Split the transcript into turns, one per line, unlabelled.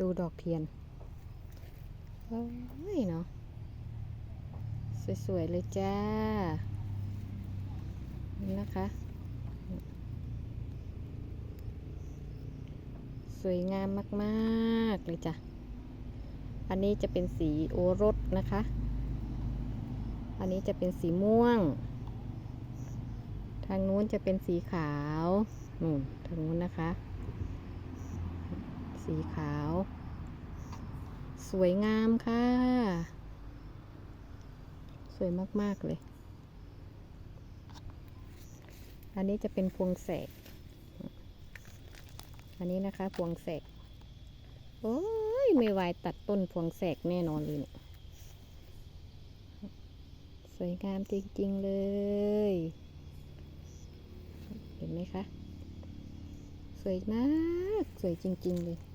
ดูดอกเทียนโอ้ยเนาะ สวย ๆ เลยจ้า นี่นะคะ สวยงามมาก ๆ เลยจ้ะ อันนี้จะเป็นสีโอรสนะคะ อันนี้จะเป็นสีม่วง ทางนู้นจะเป็นสีขาวนู่นทางนู้นนะคะ สีขาว สวยงามค่ะ สวยมาก ๆ เลย อันนี้จะเป็นพวงแสก อันนี้นะคะพวงแสก โอ้ย ไม่ไหวตัดต้นพวงแสกแน่นอนเลยเนี่ย สวยงามจริง ๆ เลย เห็นไหมคะ สวยมาก สวยจริง ๆ เลย